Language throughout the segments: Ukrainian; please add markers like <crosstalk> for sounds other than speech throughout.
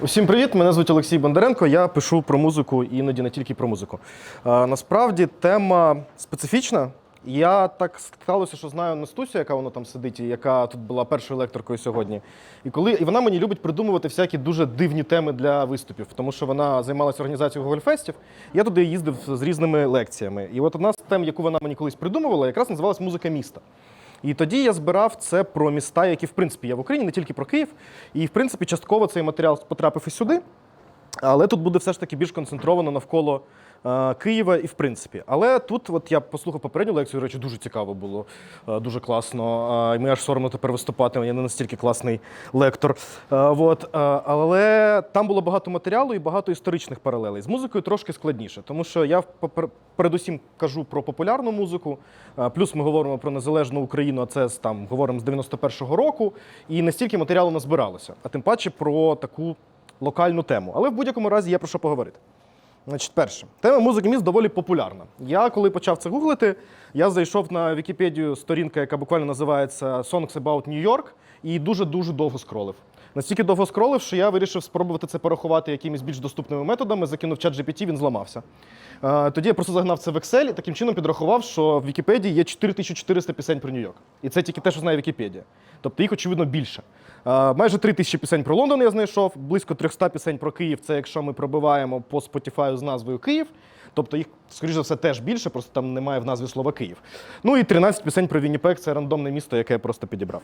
Усім привіт! Мене звуть Олексій Бондаренко. Я пишу про музику іноді не тільки про музику. Е, Насправді тема специфічна. Я так сталося, що знаю Настусю, яка вона там сидить, і яка тут була першою лекторкою сьогодні. І коли і вона мені любить придумувати всякі дуже дивні теми для виступів, тому що вона займалася організацією Гогольфестів. Я туди їздив з різними лекціями. І от одна з тем, яку вона мені колись придумувала, якраз називалась музика міста. І тоді я збирав це про міста, які в принципі є в Україні, не тільки про Київ. І в принципі, частково цей матеріал потрапив і сюди. Але тут буде все ж таки більш концентровано навколо Києва і в принципі. Але тут, от я послухав попередню лекцію, речі, дуже цікаво було, е, дуже класно. Е, і мені аж соромно тепер виступати, я не настільки класний лектор. Е, от, е, але там було багато матеріалу і багато історичних паралелей. З музикою трошки складніше, тому що я передусім кажу про популярну музику, е, плюс ми говоримо про незалежну Україну, а це там говоримо з 91-го року, і не стільки матеріалу назбиралося, а тим паче про таку локальну тему. Але в будь-якому разі є про що поговорити. Значить, перше, тема музики міст доволі популярна. Я коли почав це гуглити, я зайшов на Вікіпедію сторінка, яка буквально називається Songs About New York, і дуже-дуже довго скролив. Настільки довго скролив, що я вирішив спробувати це порахувати якимись більш доступними методами, закинув чат GPT, він зламався. Е, Тоді я просто загнав це в Excel і таким чином підрахував, що в Вікіпедії є 4400 пісень про Нью-Йорк. І це тільки те, що знає Вікіпедія. Тобто їх, очевидно, більше. Е, Майже 3000 пісень про Лондон я знайшов, близько 300 пісень про Київ. Це якщо ми пробиваємо по Spotify з назвою Київ. Тобто їх, скоріш за все, теж більше, просто там немає в назві слова Київ. Ну і 13 пісень про Вінніпек це рандомне місто, яке я просто підібрав.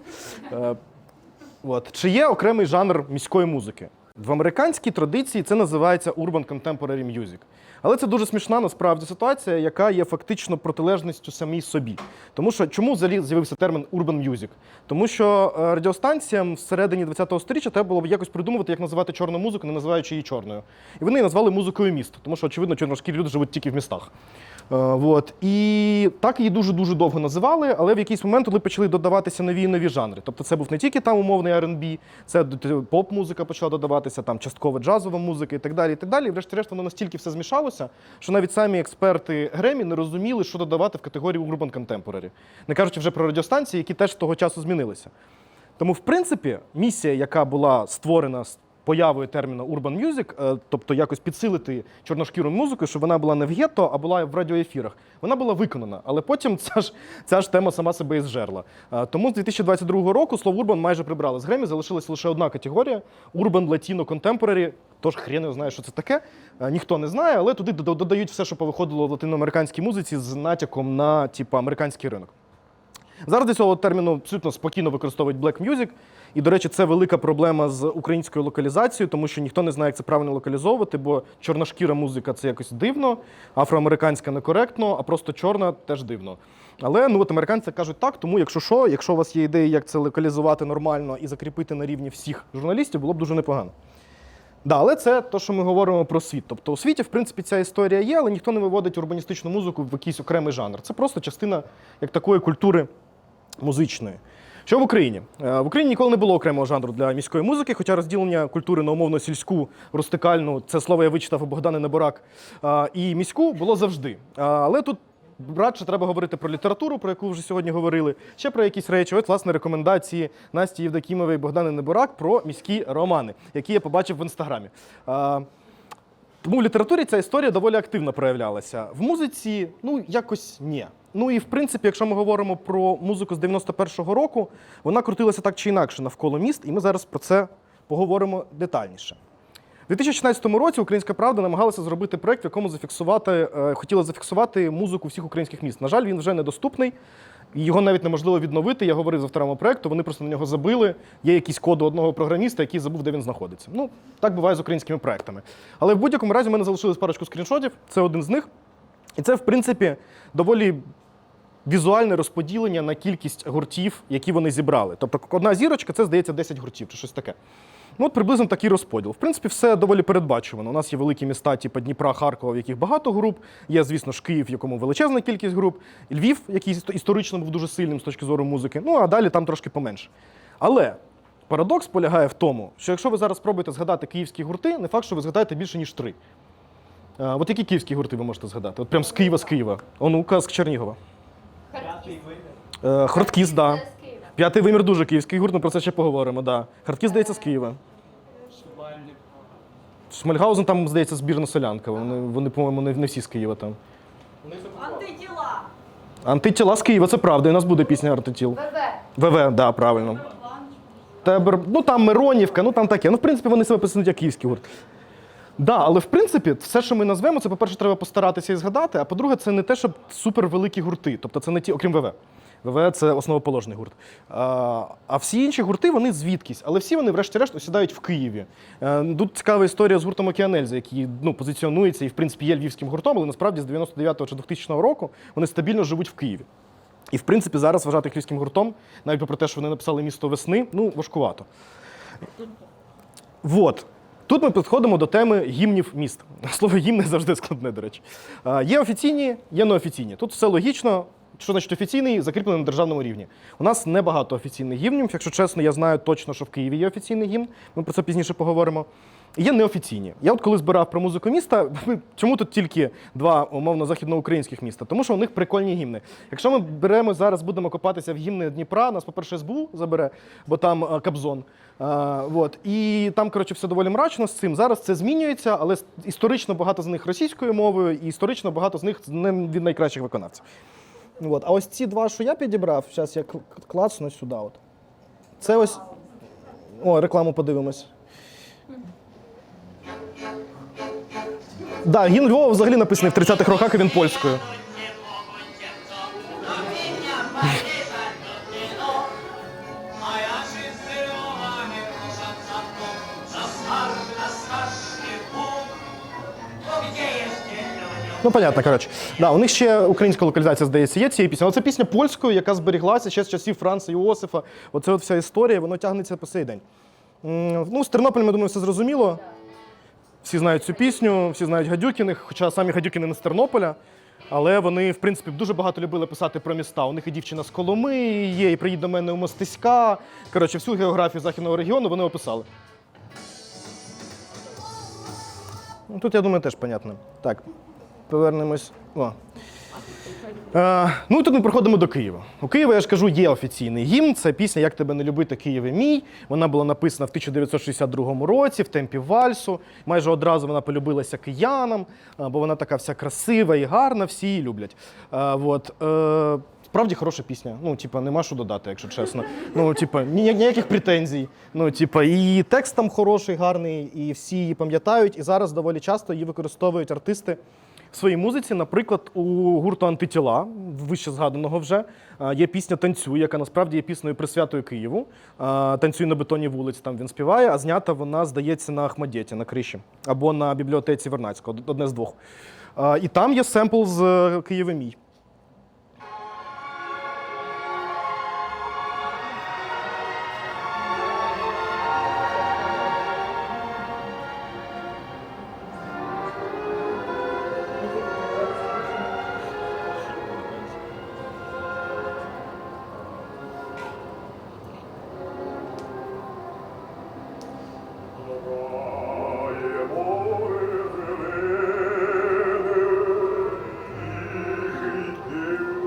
От. Чи є окремий жанр міської музики? В американській традиції це називається Urban Contemporary Music. Але це дуже смішна насправді ситуація, яка є фактично протилежністю самій собі. Тому що чому з'явився термін Urban Music? Тому що е, радіостанціям всередині ХХ століття треба було б якось придумувати, як називати чорну музику, не називаючи її чорною. І вони її назвали музикою міст, тому що, очевидно, чорношкірі люди живуть тільки в містах. Е, Вот. І так її дуже-дуже довго називали, але в якийсь момент туди почали додаватися нові і нові жанри. Тобто це був не тільки там умовний R&B, це поп-музика почала додаватися, там частково джазова музика і так далі. І так далі. Врешті-решт воно настільки все змішалося, що навіть самі експерти Гремі не розуміли, що додавати в категорію Urban Contemporary. Не кажучи вже про радіостанції, які теж того часу змінилися. Тому, в принципі, місія, яка була створена появою терміну Urban Music, е, тобто якось підсилити чорношкіру музику, щоб вона була не в гетто, а була в радіоефірах, вона була виконана. Але потім <laughs> ця ж, ця ж тема сама себе і зжерла. Е, Тому з 2022 року слово Urban майже прибрали з Гремі, залишилася лише одна категорія Urban Latino Contemporary. Тож хрен його знає, що це таке. Е, Ніхто не знає, але туди додають все, що повиходило в латиноамериканській музиці з натяком на типу, американський ринок. Зараз для цього терміну абсолютно спокійно використовують black music. І, до речі, це велика проблема з українською локалізацією, тому що ніхто не знає, як це правильно локалізовувати, бо чорношкіра музика це якось дивно, афроамериканська некоректно, а просто чорна теж дивно. Але ну от американці кажуть так, тому якщо що, якщо у вас є ідеї, як це локалізувати нормально і закріпити на рівні всіх журналістів, було б дуже непогано. Да, але це те, що ми говоримо про світ. Тобто у світі, в принципі, ця історія є, але ніхто не виводить урбаністичну музику в якийсь окремий жанр. Це просто частина як такої культури музичної. Що в Україні? Е, В Україні ніколи не було окремого жанру для міської музики, хоча розділення культури на умовно сільську, рустикальну, це слово я вичитав у Богдана Неборак, е, і міську було завжди. Е, Але тут радше треба говорити про літературу, про яку вже сьогодні говорили, ще про якісь речі. От, власне, рекомендації Насті Євдокімової і Богдани Неборак про міські романи, які я побачив в інстаграмі. Тому в літературі ця історія доволі активно проявлялася. В музиці, ну, якось ні. Ну і в принципі, якщо ми говоримо про музику з 91-го року, вона крутилася так чи інакше навколо міст, і ми зараз про це поговоримо детальніше. У 2016 році Українська Правда намагалася зробити проект, в якому зафіксувати, е, хотіла зафіксувати музику всіх українських міст. На жаль, він вже недоступний. і Його навіть неможливо відновити. Я говорив з авторами проекту, вони просто на нього забили. Є якісь коди одного програміста, який забув, де він знаходиться. Ну, так буває з українськими проектами. Але в будь-якому разі в мене залишилось парочку скріншотів. Це один з них. І це, в принципі, доволі візуальне розподілення на кількість гуртів, які вони зібрали. Тобто одна зірочка це, здається, 10 гуртів чи щось таке. Ну, от приблизно такий розподіл. В принципі, все доволі передбачувано. У нас є великі міста, типу Дніпра, Харкова, в яких багато груп. Є, звісно ж, Київ, в якому величезна кількість груп, Львів, який історично був дуже сильним з точки зору музики. Ну, а далі там трошки поменше. Але парадокс полягає в тому, що якщо ви зараз спробуєте згадати київські гурти, не факт, що ви згадаєте більше, ніж три. От які київські гурти ви можете згадати? От прям з Києва, з Києва. Онука з Чернігова. Е, Хроткіс, так. Да. П'ятий вимір дуже київський гурт, ми про це ще поговоримо. Да. Хардкіс, здається, з Києва. Шмальгаузен там, здається, збірна солянка. Вони, вони по-моєму, не, не всі з Києва там. Антитіла. Антитіла з Києва, це правда. І у нас буде пісня антитіл. ВВ. ВВ, да, правильно. Тебер, ну там Миронівка, ну там таке. Ну, в принципі, вони себе писають як київський гурт. Да, але в принципі, все, що ми назвемо, це, по-перше, треба постаратися і згадати, а по-друге, це не те, щоб супервеликі гурти. Тобто це не ті, окрім ВВ. ВВ це основоположний гурт. А, а всі інші гурти вони звідкись, але всі вони, врешті-решт, осідають в Києві. Е, Тут цікава історія з гуртом Океанельза, який ну, позиціонується і, в принципі, є львівським гуртом, але насправді з 99-го чи 2000 року вони стабільно живуть в Києві. І в принципі зараз вважати львівським гуртом, навіть попри те, що вони написали місто весни, ну важкувато. Вот. Тут ми підходимо до теми гімнів міст. <laughs> Слово гімни завжди складне, до речі. Є офіційні, є неофіційні. Тут все логічно. Що значить офіційний, закріплений на державному рівні. У нас небагато офіційних гімнів. Якщо чесно, я знаю точно, що в Києві є офіційний гімн. Ми про це пізніше поговоримо. Є неофіційні. Я от коли збирав про музику міста, <laughs> чому тут тільки два умовно західноукраїнських міста? Тому що у них прикольні гімни. Якщо ми беремо зараз, будемо копатися в гімни Дніпра, нас, по-перше, СБУ забере, бо там е, Кобзон. А, вот. І там, коротше, все доволі мрачно з цим. Зараз це змінюється, але історично багато з них російською мовою, і історично багато з них не від найкращих виконавців. От. А ось ці два, що я підібрав, зараз я кл- клацну сюди. От. Це ось. О, рекламу подивимось. Да, гімн Львова взагалі написаний в 30-х роках, і він польською. Ну, понятно, коротше. Да, у них ще українська локалізація, здається, є цієї пісні. Але це пісня польською, яка зберіглася ще з часів Франца Іосифа. Оце от вся історія, воно тягнеться по сей день. Ну, з Тернополем, я думаю, все зрозуміло. Всі знають цю пісню, всі знають Гадюкіних, хоча самі Гадюкіни не з Тернополя. Але вони, в принципі, дуже багато любили писати про міста. У них і дівчина з Коломи є, і приїде до мене у Мостиська. Коротше, всю географію західного регіону вони описали. Ну, Тут, я думаю, теж понятно. Так, повернемось. О. Е, ну і тут ми приходимо до Києва. У Києва, я ж кажу, є офіційний гімн. Це пісня Як тебе не любити, Києве мій. Вона була написана в 1962 році в темпі вальсу. Майже одразу вона полюбилася киянам, е, бо вона така вся красива і гарна, всі її люблять. Е, от. Справді хороша пісня. Ну, типа, нема що додати, якщо чесно. Ну, типа, ні- ніяких претензій. Ну, типа, і текст там хороший, гарний, і всі її пам'ятають. І зараз доволі часто її використовують артисти своїй музиці. Наприклад, у гурту Антитіла, вище згаданого вже, є пісня Танцюй, яка насправді є піснею присвятою Києву. Танцюй на бетоні вулиць там він співає, а знята вона, здається, на Ахмадєті, на криші, або на бібліотеці Вернацького, одне з двох. І там є семпл з е, Києва мій.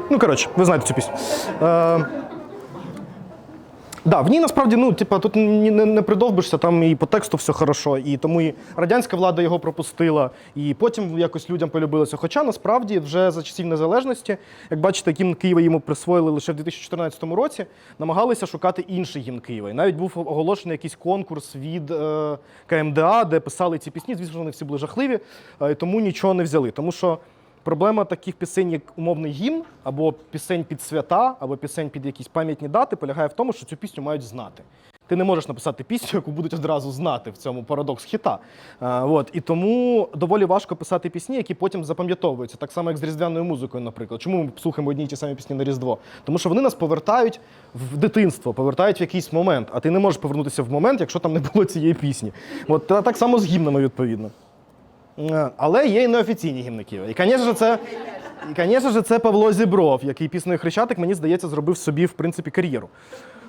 Ну, коротше, ви знаєте цю пісню. Е, Да, в ній насправді ну, типа, тут ні- не, не придовбишся, там і по тексту все хорошо, і тому і радянська влада його пропустила, і потім якось людям полюбилося. Хоча насправді вже за часів незалежності, як бачите, гімн Києва йому присвоїли лише в 2014 році, намагалися шукати інший гімн Києва. І навіть був оголошений якийсь конкурс від е, КМДА, де писали ці пісні. Звісно, вони всі були жахливі, е, тому нічого не взяли. Тому що Проблема таких пісень, як умовний гімн, або пісень під свята, або пісень під якісь пам'ятні дати, полягає в тому, що цю пісню мають знати. Ти не можеш написати пісню, яку будуть одразу знати в цьому парадокс хіта. А, от. І тому доволі важко писати пісні, які потім запам'ятовуються, так само, як з різдвяною музикою, наприклад. Чому ми слухаємо одні й ті самі пісні на Різдво? Тому що вони нас повертають в дитинство, повертають в якийсь момент, а ти не можеш повернутися в момент, якщо там не було цієї пісні. От та- так само з гімнами, відповідно. Е, Але є і неофіційні гімни Києва. І, звісно це, і, звісно ж, це Павло Зібров, який піснею Хрещатик, мені здається, зробив собі, в принципі, кар'єру.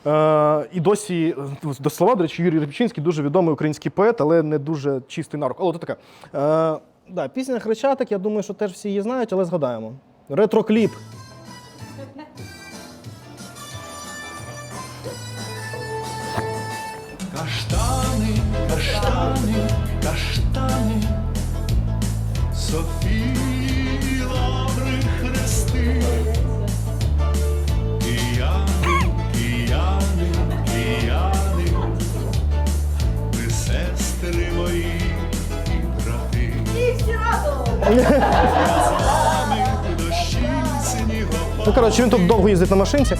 Е, і досі, до слова, до речі, Юрій Репчинський дуже відомий український поет, але не дуже чистий на руку. Але то таке. Е, да, пісня Хрещатик, я думаю, що теж всі її знають, але згадаємо. Ретрокліп. Каштани, каштани, каштани Софії лаври хрести. Кияни, кияни, кияни, ви сестри мої і брати. Ну, коротше, він тут довго їздить на машинці. Е,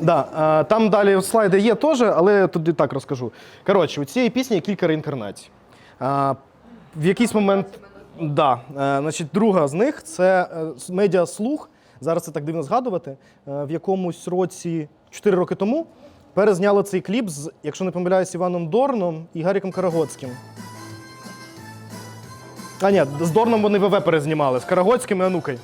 да, е, там далі слайди є теж, але я тут і так розкажу. Коротше, у цієї пісні є кілька реінкарнацій. Е, в якийсь момент. Да, е, значить, друга з них це е, медіа слух. Зараз це так дивно згадувати. Е, в якомусь році, 4 роки тому, перезняли цей кліп з, якщо не помиляюсь, Іваном Дорном і Гаріком Карагоцьким. А ні, з Дорном вони ВВ перезнімали, з Карагоцьким і Анукой.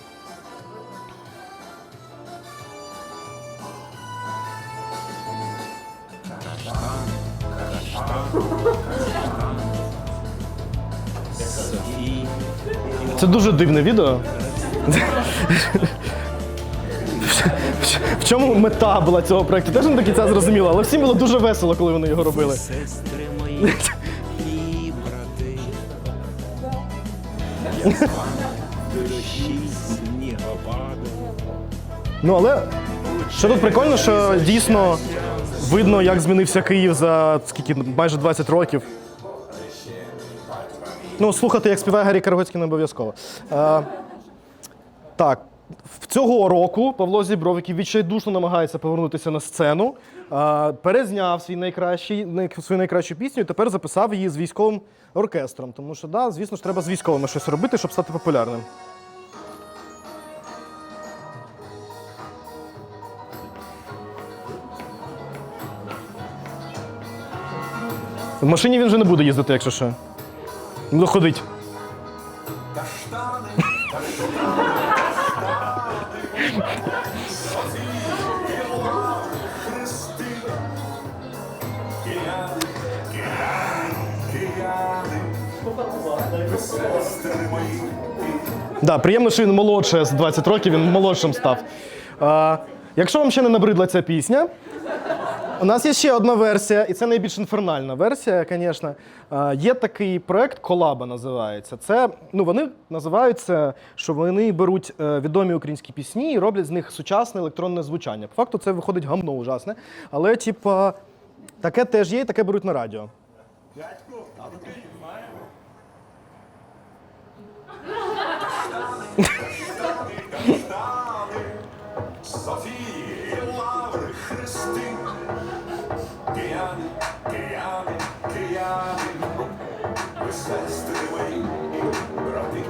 Це дуже дивне відео. В чому мета була цього проєкту? Теж не до кінця зрозуміло, але всім було дуже весело, коли вони його робили. Ну але що тут прикольно, що дійсно видно, як змінився Київ за скільки майже 20 років. Ну, слухати, як співає Гаррі Карагоцький, не обов'язково. Е, так, цього року Павло Зібров, який відчайдушно намагається повернутися на сцену, е, перезняв свій найкращий, най- свою найкращу пісню і тепер записав її з військовим оркестром. Тому що, да, звісно ж, треба з військовими щось робити, щоб стати популярним. В машині він вже не буде їздити, якщо що. Буде ходить. Да, приємно, що він молодше з 20 років, він молодшим став. А, якщо вам ще не набридла ця пісня, у нас є ще одна версія, і це найбільш інфернальна версія, звісно. Є такий проект Колаба називається. Це ну вони називаються, що вони беруть е, відомі українські пісні і роблять з них сучасне електронне звучання. По факту це виходить гамно ужасне, але типа таке теж є, і таке беруть на радіо. Софії лаври хрести. Кияни, кияни, кияни, ви сестри мої і брати.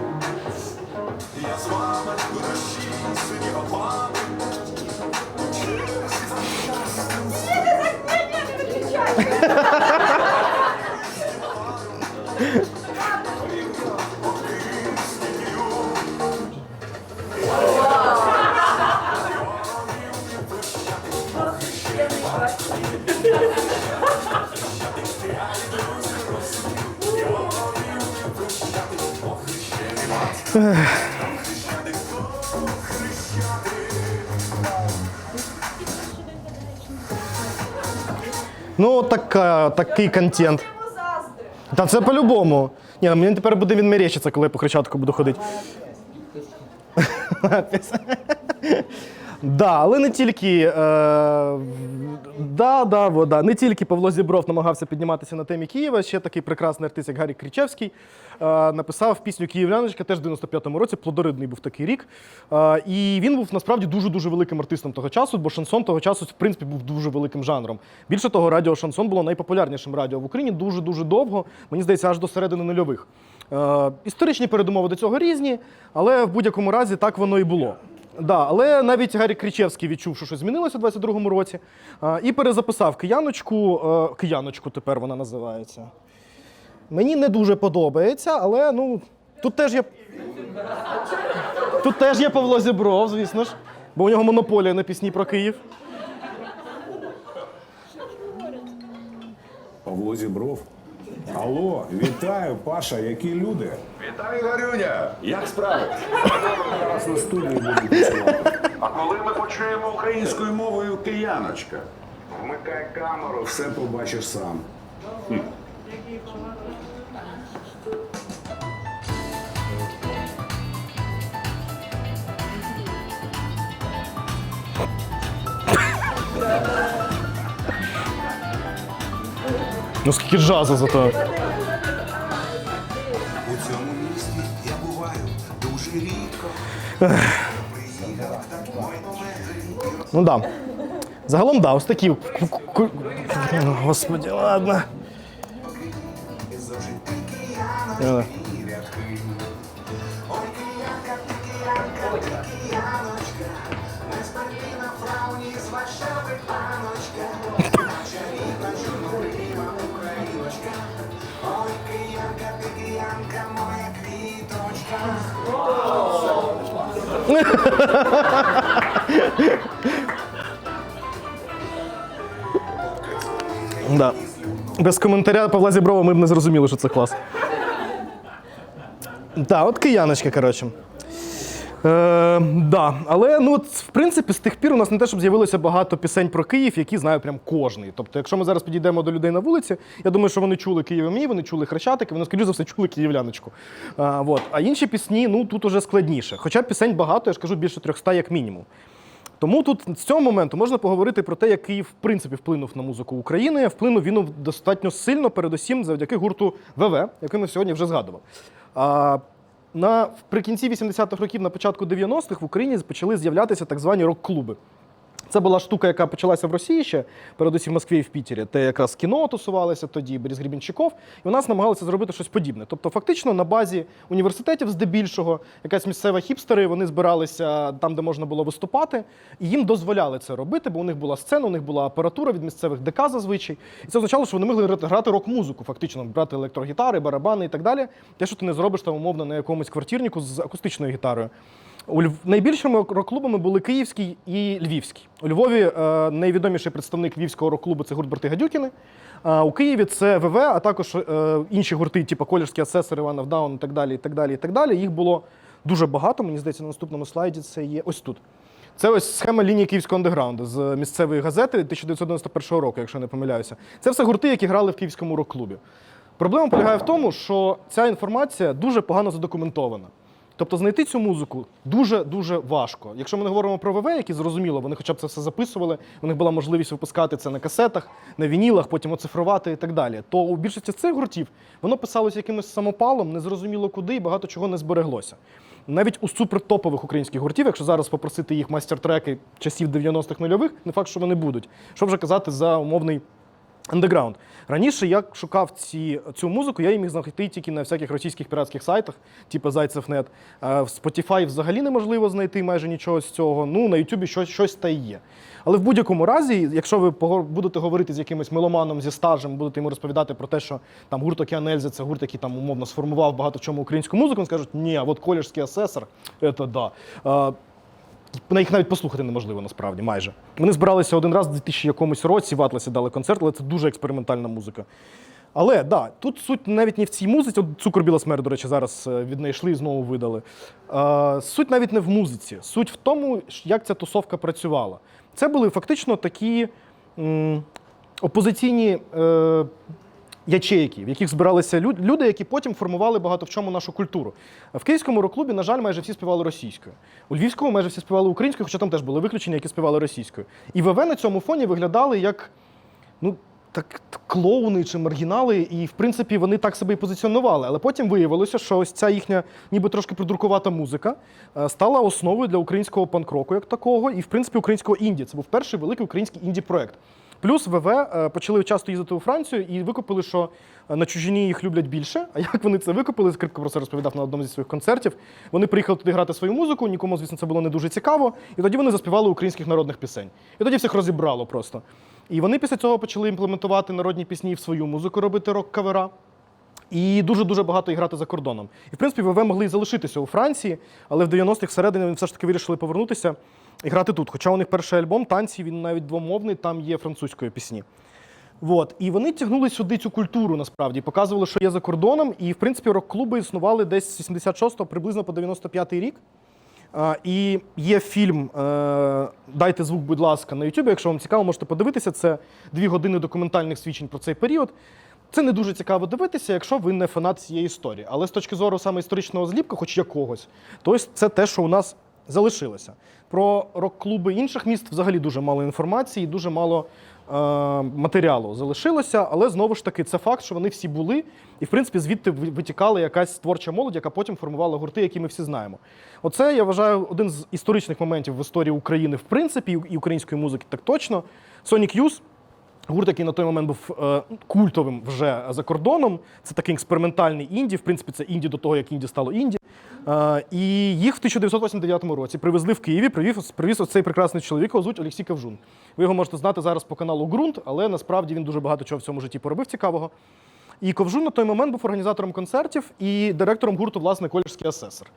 Я з вами у душі снігопаду. У черзі за щастям Ну, така, такий контент. Та це по-любому. Ні, ну, мені тепер буде він мерещиться, коли я по хрещатку буду ходити. Да, але не тільки. Е, да, да, во, да, не тільки Павло Зібров намагався підніматися на темі Києва, ще такий прекрасний артист, як Гарік Кричевський, е, написав пісню Київляночка, теж в 95-му році, плодоридний був такий рік. Е, і він був насправді дуже-дуже великим артистом того часу, бо шансон того часу, в принципі, був дуже великим жанром. Більше того, радіо шансон було найпопулярнішим радіо в Україні дуже-дуже довго, мені здається, аж до середини нульових. Е, історичні передумови до цього різні, але в будь-якому разі так воно і було. Да, але навіть Гаррі Кричевський відчув, що щось змінилося у 22-му році, е, і перезаписав кияночку. е, Кияночку тепер вона називається. Мені не дуже подобається, але ну тут теж є. Тут теж є Павло Зібров, звісно ж, бо у нього монополія на пісні про Київ. Павло Зібров. Алло, вітаю, Паша, які люди? Вітаю, Гарюня! Як справи? Зараз на студії будемо працювати. А коли ми почуємо українською мовою кияночка? Вмикай камеру. Все побачиш сам. Ну скільки джазу зато. У цьому місті я буваю дуже рідко. Приїхав так мой момент. Ну да. Загалом, да, ось такі. ку- ку- ку- Господи, ладно. Да. Без коментаря Павла Зіброва ми б не зрозуміли, що це клас. Так, от кияночка, коротше. Е, да. Але ну, в принципі, з тих пір у нас не те, щоб з'явилося багато пісень про Київ, які знає прям кожний. Тобто, якщо ми зараз підійдемо до людей на вулиці, я думаю, що вони чули Києва мій, вони чули Хрещатики, вони, скоріш за все, чули київляночку. А, вот. а інші пісні, ну тут уже складніше. Хоча пісень багато, я ж кажу, більше 300 як мінімум. Тому тут з цього моменту можна поговорити про те, як Київ в принципі вплинув на музику України. Вплинув він достатньо сильно, передусім завдяки гурту ВВ, який ми сьогодні вже згадував. А, на вприкінці 80-х років, на початку 90-х в Україні почали з'являтися так звані рок-клуби. Це була штука, яка почалася в Росії ще, передусім в Москві і в Пітері, де якраз кіно тусувалося тоді, Борис Гребінчиков, і у нас намагалися зробити щось подібне. Тобто, фактично, на базі університетів, здебільшого, якась місцева хіпстери, вони збиралися там, де можна було виступати, і їм дозволяли це робити, бо у них була сцена, у них була апаратура від місцевих ДК зазвичай. І це означало, що вони могли грати рок-музику, фактично, брати електрогітари, барабани і так далі. Те, що ти не зробиш там умовно на якомусь квартирнику з акустичною гітарою. У Льв... Найбільшими рок-клубами були Київський і Львівський. У Львові е, найвідоміший представник Львівського рок-клубу це гурт Брати Гадюкіни. А у Києві це ВВ, а також е, інші гурти, типу Колірський асесор, Іванов Даун і так далі. і так далі, і так далі. Їх було дуже багато. Мені здається, на наступному слайді це є ось тут. Це ось схема лінії київського андеграунду з місцевої газети 1991 року, якщо не помиляюся. Це все гурти, які грали в київському рок-клубі. Проблема полягає в тому, що ця інформація дуже погано задокументована. Тобто знайти цю музику дуже-дуже важко. Якщо ми не говоримо про ВВ, які зрозуміло, вони хоча б це все записували, у них була можливість випускати це на касетах, на вінілах, потім оцифрувати і так далі. То у більшості цих гуртів воно писалося якимось самопалом, незрозуміло куди, і багато чого не збереглося. Навіть у супертопових українських гуртів, якщо зараз попросити їх майстер-треки часів 90-х нульових, не факт, що вони будуть. Що вже казати за умовний Underground. Раніше я шукав ці, цю музику, я її міг знайти тільки на всяких російських піратських сайтах, типу Зайцев.нет. Е, В Spotify взагалі неможливо знайти майже нічого з цього. Ну, на YouTube щось, щось та є. Але в будь-якому разі, якщо ви будете говорити з якимось меломаном зі стажем, будете йому розповідати про те, що там гурт Океан Ельзи це гурт, який там умовно сформував багато в чому українську музику, він скажуть, ні, от колішський асесор, це да. На їх навіть послухати неможливо насправді, майже. Вони збиралися один раз у 2000 якомусь році в Атласі дали концерт, але це дуже експериментальна музика. Але да, тут суть навіть не в цій музиці. От цукор біла смерть, до речі, зараз е, віднайшли і знову видали. Е, суть навіть не в музиці. Суть в тому, як ця тусовка працювала. Це були фактично такі м, опозиційні е, ячейки, в яких збиралися люди, які потім формували багато в чому нашу культуру. В київському рок-клубі, на жаль, майже всі співали російською. У Львівському майже всі співали українською, хоча там теж були виключення, які співали російською. І ВВ на цьому фоні виглядали як ну, так, клоуни чи маргінали, і в принципі вони так себе і позиціонували. Але потім виявилося, що ось ця їхня, ніби трошки придуркувата музика е, стала основою для українського панк-року як такого, і в принципі українського інді. Це був перший великий український інді-проект. Плюс ВВ е, почали часто їздити у Францію і викупили, що е, на чужині їх люблять більше. А як вони це викупили? Скрипка про це розповідав на одному зі своїх концертів. Вони приїхали туди грати свою музику, нікому, звісно, це було не дуже цікаво. І тоді вони заспівали українських народних пісень. І тоді всіх розібрало просто. І вони після цього почали імплементувати народні пісні в свою музику, робити рок-кавера. І дуже-дуже багато грати за кордоном. І в принципі, ВВ могли і залишитися у Франції, але в 90-х всередині вони все ж таки вирішили повернутися і грати тут. Хоча у них перший альбом танці, він навіть двомовний, там є французької пісні. Вот. І вони тягнули сюди цю культуру насправді, показували, що є за кордоном. І, в принципі, рок-клуби існували десь з 86-го приблизно по 95-й рік. А, і є фільм е, Дайте звук, будь ласка, на YouTube. Якщо вам цікаво, можете подивитися. Це дві години документальних свідчень про цей період. Це не дуже цікаво дивитися, якщо ви не фанат цієї історії. Але з точки зору саме історичного зліпка, хоч якогось, то це те, що у нас залишилася. Про рок-клуби інших міст взагалі дуже мало інформації, дуже мало е, матеріалу залишилося, але знову ж таки, це факт, що вони всі були, і в принципі звідти витікала якась творча молодь, яка потім формувала гурти, які ми всі знаємо. Оце я вважаю один з історичних моментів в історії України, в принципі, і української музики так точно. Sonic Youth Гурт, який на той момент був е, культовим вже за кордоном. Це такий експериментальний інді. В принципі, це інді до того, як інді стало інді. Е, і їх в 1989 році привезли в Києві. Привіз, привіз оцей прекрасний чоловік, його звуть Олексій Кавжун. Ви його можете знати зараз по каналу Ґрунт, але насправді він дуже багато чого в цьому житті поробив цікавого. І Ковжун на той момент був організатором концертів і директором гурту, власне, колірський асесор.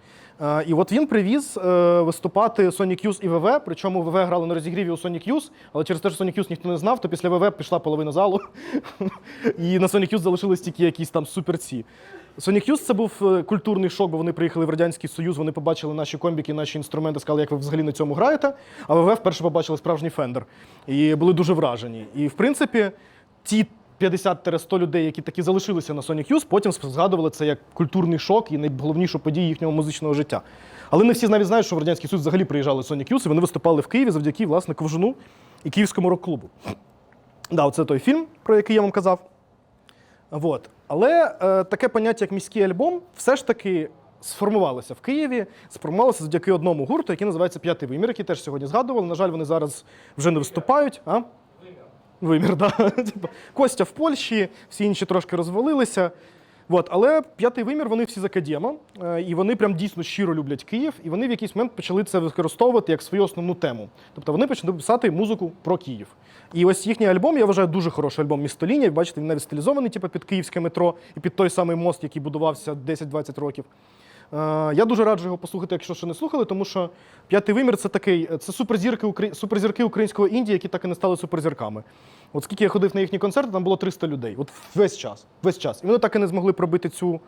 Е, І от він привіз е, виступати Sonic Youth і ВВ, причому ВВ грали на розігріві у Sonic Youth, але через те, що Sonic Youth ніхто не знав, то після ВВ пішла половина залу. <laughs> І на Sonic Youth залишились тільки якісь там суперці. Sonic Youth це був е, культурний шок, бо вони приїхали в Радянський Союз, вони побачили наші комбіки, наші інструменти, сказали, як ви взагалі на цьому граєте. А ВВ вперше побачили справжній фендер. І були дуже вражені. І в принципі, ті 50-100 людей, які таки залишилися на Sonic Youth, потім згадували це як культурний шок і найголовнішу подію їхнього музичного життя. Але не всі навіть знають, що в Радянський Союз взагалі приїжджали Sonic Youth, і вони виступали в Києві завдяки власне Ковжуну і Київському рок-клубу. Да, оце той фільм, про який я вам казав. Вот. Але е, таке поняття, як міський альбом, все ж таки сформувалося в Києві, сформувалося завдяки одному гурту, який називається П'ятий вимір, який теж сьогодні згадували. На жаль, вони зараз вже не виступають. А? Вимір, да. <laughs> Типа, Костя в Польщі, всі інші трошки розвалилися. От, але п'ятий вимір вони всі з академа, е, і вони прям дійсно щиро люблять Київ, і вони в якийсь момент почали це використовувати як свою основну тему. Тобто вони почали писати музику про Київ. І ось їхній альбом, я вважаю, дуже хороший альбом Містолінія. Бачите, він навіть стилізований, типу, під київське метро і під той самий мост, який будувався 10-20 років. Е, Я дуже раджу його послухати, якщо ще не слухали, тому що п'ятий вимір це такий це суперзірки, суперзірки українського Індії, які так і не стали суперзірками. От скільки я ходив на їхні концерти, там було 300 людей. От весь час. Весь час. І вони так і не змогли пробити цю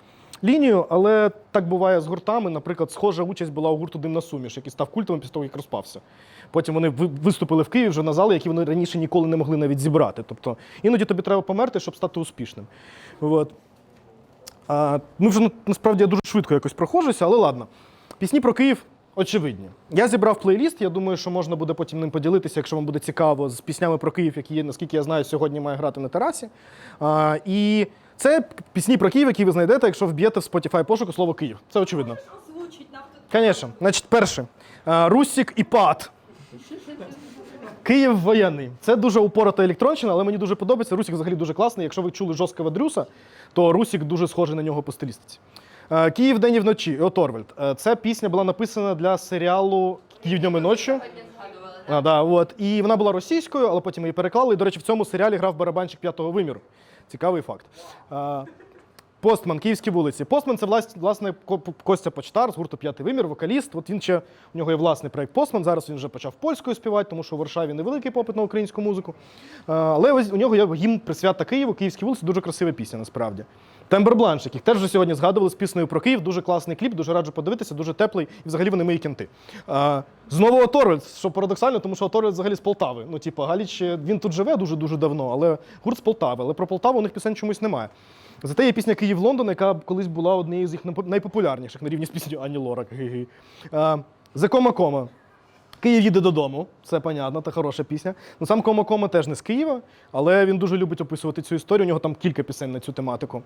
лінію, але так буває з гуртами. Наприклад, схожа участь була у гурту Димна суміш, який став культовим після того, як розпався. Потім вони виступили в Києві вже на зали, які вони раніше ніколи не могли навіть зібрати. Тобто іноді тобі треба померти, щоб стати успішним. От. А, ми вже ну, насправді я дуже швидко якось проходжуся, але ладно. Пісні про Київ очевидні. Я зібрав плейліст. Я думаю, що можна буде потім ним поділитися, якщо вам буде цікаво, з піснями про Київ, які наскільки я знаю, сьогодні має грати на терасі. А, і це пісні про Київ, які ви знайдете, якщо вб'єте в Spotify пошуку слово Київ. Це очевидно. Авто. Звісно. Значить, перше. Русік і Пат. <laughs> Київ воєнний. Це дуже упората електронщина, але мені дуже подобається. Русік взагалі дуже класний. Якщо ви чули жорсткого Дрюса, то Русік дуже схожий на нього по стилістиці. Е, Київ день і вночі. От Орвальд. Е, Ця пісня була написана для серіалу Київ днем і ночі. А, да, от. І вона була російською, але потім її переклали. І, до речі, в цьому серіалі грав барабанщик п'ятого виміру. Цікавий факт. Постман, Київські вулиці. Постман це влас- власне Костя Почтар з гурту П'ятий вимір, вокаліст. От він ще у нього є власний проект Постман. Зараз він вже почав польською співати, тому що в Варшаві невеликий попит на українську музику. Е, Але ось у нього є гімн присвята Києву, Київські вулиці, дуже красива пісня, насправді. Тембер Бланш, яких теж вже сьогодні згадували з піснею про Київ. Дуже класний кліп, дуже раджу подивитися, дуже теплий, і взагалі вони мої кінти. Е, Знову Оторвальд, що парадоксально, тому що Оторвальд взагалі з Полтави. Ну, типу, Галіч е, він тут живе дуже дуже давно, але гурт з Полтави. Але про Полтаву у них пісень чомусь немає. Зате є пісня Київ Лондон, яка колись була однією з їх найпопулярніших на рівні з піснею Ані Лорак. За кома кома. Київ їде додому, це понятно, це хороша пісня. Ну сам Кома Кома теж не з Києва, але він дуже любить описувати цю історію. У нього там кілька пісень на цю тематику.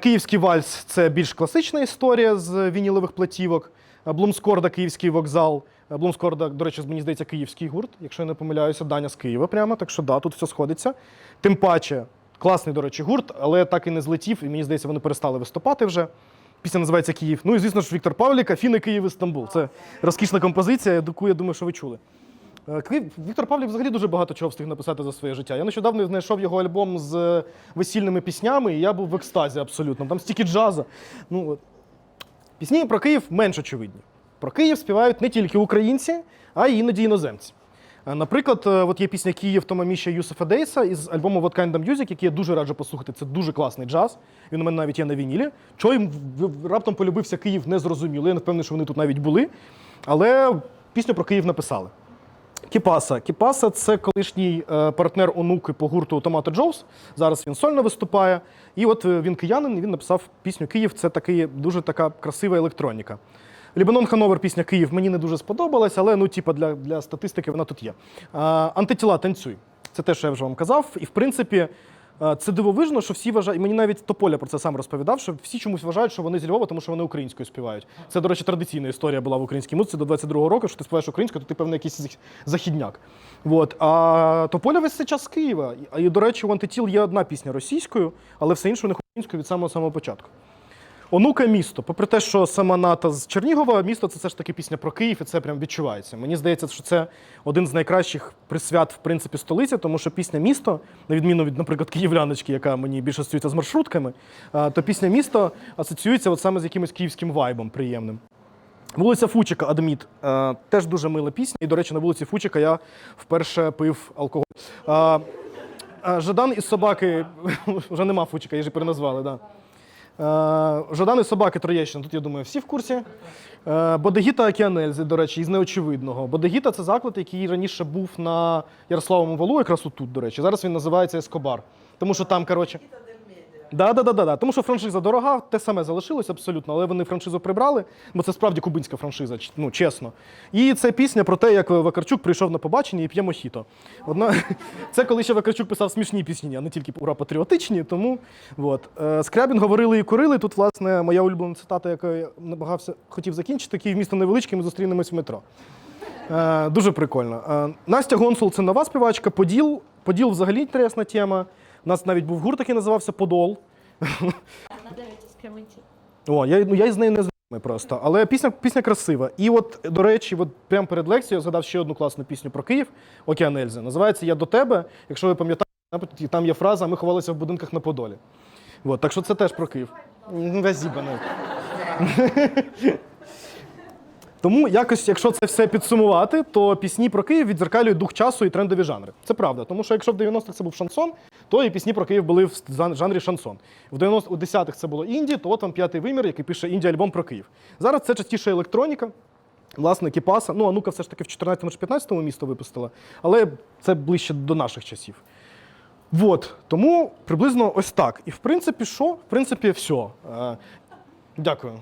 Київський вальс це більш класична історія з вінілових платівок. Блумскорда, Київський вокзал. Блумскорда, до речі, мені здається, київський гурт, якщо я не помиляюся, Даня з Києва прямо, так що да, тут все сходиться. Тим паче, класний, до речі, гурт, але так і не злетів, і мені здається, вони перестали виступати вже. Пісня називається Київ. Ну і звісно ж, Віктор Павлік, Афіни, Київ, Істамбул. Це розкішна композиція, яку я думаю, що ви чули. Е, Віктор Павлік взагалі дуже багато чого встиг написати за своє життя. Я нещодавно знайшов його альбом з е, весільними піснями, і я був в екстазі абсолютно. Там стільки джаза. Ну. Пісні про Київ менш очевидні. Про Київ співають не тільки українці, а й іноді іноземці. Е, Наприклад, е, от є пісня Київ Томаміща Юсуфа Дейса із альбому What Kind of Music, який я дуже раджу послухати. Це дуже класний джаз. Він у мене навіть є на вінілі. Чого їм раптом полюбився Київ, не зрозуміло. Я не впевнений, що вони тут навіть були. Але пісню про Київ написали. Кіпаса. Кіпаса це колишній е, партнер онуки по гурту Томато Джоус. Зараз він сольно виступає. І от він киянин, він написав пісню Київ. Це такий дуже така красива електроніка. Лібанон Хановер, пісня Київ мені не дуже сподобалась, але ну, типа, для, для статистики вона тут є. А, антитіла танцюй. Це те, що я вже вам казав. І в принципі, це дивовижно, що всі вважають. Мені навіть Тополя про це сам розповідав, що всі чомусь вважають, що вони зі Львова, тому що вони українською співають. Це, до речі, традиційна історія була в українській музиці до 22-го року, що ти співаєш українською, то ти певно якийсь західняк. От. А Тополя весь цей час з Києва. І, до речі, у антитіл є одна пісня російською, але все інше у них українською від самого самого початку. Онука місто. Попри те, що сама ната з Чернігова, місто це все ж таки пісня про Київ, і це прям відчувається. Мені здається, що це один з найкращих присвят, в принципі, столиці, тому що пісня місто, на відміну від, наприклад, київляночки, яка мені більше асоціюється з маршрутками, то пісня місто асоціюється от саме з якимось київським вайбом приємним. Вулиця Фучика, Адміт. Теж дуже мила пісня. І, до речі, на вулиці Фучика я вперше пив алкоголь. Жадан із собаки, <laughs> вже нема Фучика, її ж переназвали, да. Е, Жадан із собаки Троєщина, тут я думаю, всі в курсі. Е, Бодегіта Океанельзи, до речі, із неочевидного. Бодегіта це заклад, який раніше був на Ярославому валу, якраз отут, до речі. Зараз він називається Ескобар. Тому що там, коротше. Да, да, да, да, да. Тому що франшиза дорога, те саме залишилось абсолютно, але вони франшизу прибрали, бо це справді кубинська франшиза, ну чесно. І це пісня про те, як Вакарчук прийшов на побачення і п'є мохіто. Одна... <laughs> Це коли ще Вакарчук писав смішні пісні, а не тільки ура патріотичні. Тому от. Е, Скрябін говорили і курили. Тут, власне, моя улюблена цитата, яку я намагався хотів закінчити. Київ місто невеличке, ми зустрінемось в метро. Е, дуже прикольно. Е, Настя Гонсул це нова співачка. Поділ. Поділ взагалі інтересна тема. У нас навіть був гурт, який називався Подол. О, я, ну, я із нею не знайомий просто. Але пісня, пісня красива. І от, до речі, от прямо перед лекцією я згадав ще одну класну пісню про Київ Океан Ельзи. Називається Я до тебе. Якщо ви пам'ятаєте, там є фраза Ми ховалися в будинках на Подолі. От, так що це теж про Київ. Ну. Тому якось, якщо це все підсумувати, то пісні про Київ відзеркалюють дух часу і трендові жанри. Це правда. Тому що якщо в 90-х це був шансон, то і пісні про Київ були в жанрі шансон. В 90 у 10-х це було інді, то от вам п'ятий вимір, який пише інді альбом про Київ. Зараз це частіше електроніка. Власне, Кіпаса. Ну, Анука все ж таки в 14-му чи 15-му місто випустила, але це ближче до наших часів. Вот. Тому приблизно ось так. І в принципі, що? В принципі, все. Е, Дякую.